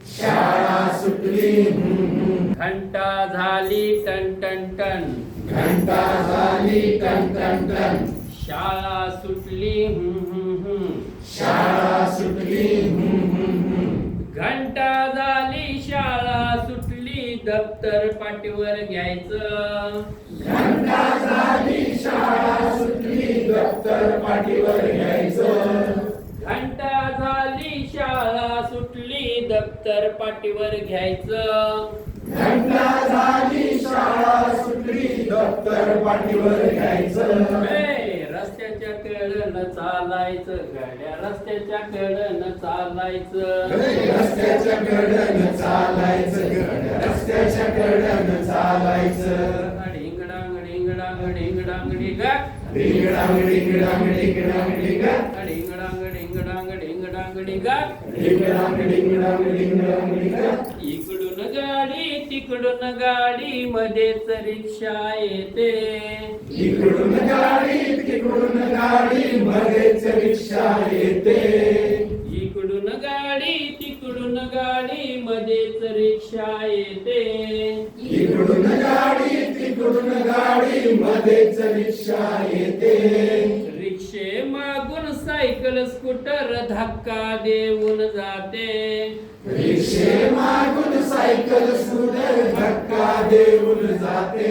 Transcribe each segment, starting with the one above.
शाळा सुटली. घंटा झाली टन टन टन. घंटा झाली टन टन टन. शाळा सुटली. शाळा सुटली घंटा झाली शाळा सुटली दप्तर पाठीवर घ्यायचं. घंटा झाली शाळा सुटली दप्तर पाठीवर पाठीवर घ्यायचं. घंटा झाली शाळा सुटली दप्तर पाठीवर घ्यायचं. ए, रस्त्याच्या कडेनं चालायचं गाड्या रस्त्याच्या कडेनं चालायचं. रस्त्याच्या चालायचं गड्या रस्त्याच्या चालायचं. डिंगडांग डिंगडांग डिंगडांग डिगा डिंगडांग डिंगडांग डिंगडांग डिंगा डिंगडांग डिंगडांग इकडून गाडी तिकडून गाडी मध्येच रिक्षा येते. इकडून गाडी तिकडून गाडी मध्येच रिक्षा येते. इकडून गाडी तिकडून गाडी मध्येच रिक्षा येते. इकडून गाडी तिकडून गाडी मध्येच रिक्षा येते. सायकल स्कूटर धक्का देऊन जाते. रिक्षे मागून सायकल स्कूटर धक्का देऊन जाते.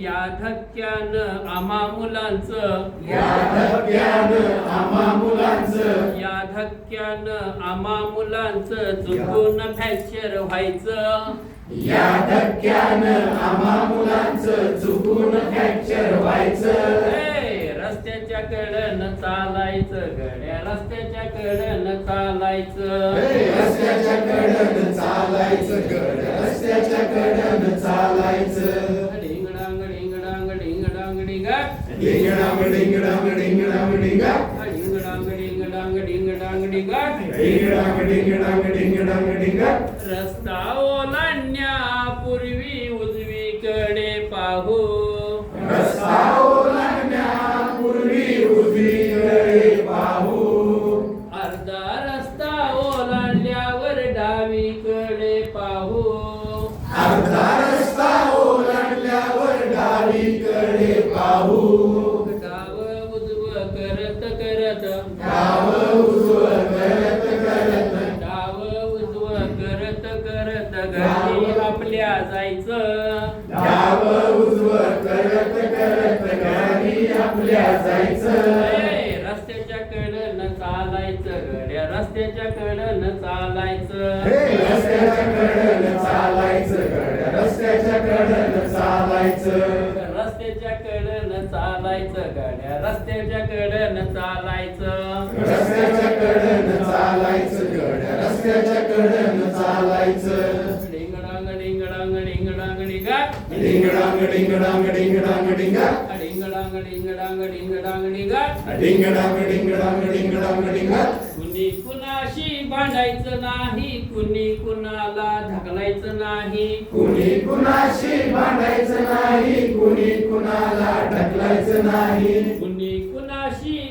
या धक्क्यानं आम्हा मुलांचं. या धक्क्यानं आम्हा मुलांचं. या धक्क्यानं आम्हा मुलांचं चुकून फ्रॅक्चर व्हायचं. या धक्क्यानं आम्हा मुलांचं चुकून फ्रॅक्चर व्हायचं. रस्त्याच्या कडनं चालायचं गड्या रस्त्याच्या कडनं चालायचं. हे रस्त्याच्या कडेनं चालायचं गड रस्त्याच्या कडेनं चालायचं. डिंगडांग डिंगडांग डिंगडांग डिगा डिंगडांग डिंगडांग डिंगडांग डिंगा डिंगडांग डिंगडांग डिंगडांग डिगा डिंगडांग डिंगडांग डिंगडांग डिंगा रस्ता ओलांडण्यापूर्वी उजवीकडे पाहू. जायचं. ए, रस्त्याच्या कडनं चालायचं गड्या रस्त्याच्या कडनं चालायचं. हे रस्त्याच्या कडेनं चालायचं गड्या रस्त्याच्या कडेनं चालायचं. रस्त्याच्या कडनं चालायचं गाड्या रस्त्याच्या कडनं चालायचं. रस्त्याच्या कडेनं चालायचं गड्या रस्त्याच्या कडेनं चालायचं. डिंगडांग डिंगडांग डिंगडांग डिगा. डिंगडांग डिंगडांग डिंगडांग डिंगा. डिगा डिंगा कुणी कुणाशी भांडायचं नाही कुणी कुणाला ढकलायचं नाही कुणी कुणाशी भांडायचं नाही कुणी कुणाला ढकलायचं नाही कुणी कुणाशी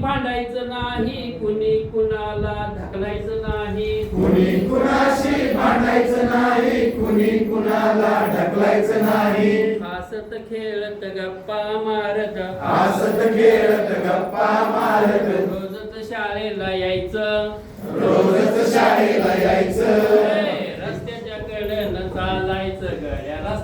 भांडायचं नाही कुणी कुणाला ढकलायचं नाही. कुणी कुणाशी भांडायचं नाही कुणी कुणाला ढकलायचं नाही. हसत खेळत गप्पा मारत. हसत खेळत गप्पा मारत. रोजच शाळेला यायचं. रोजच शाळेला यायचं ए, रस्त्याच्या कडनं चालायचं गड्या रस्त्याच्या कडनं चालायचं रस्त्याच्या कडेनं चालायचं गड्या रस्त्याच्या कडेनं चालायचं रस्त्याच्या कडेनं चालायचं रस्त्याच्या कडेनं चालायचं रस्त्याच्या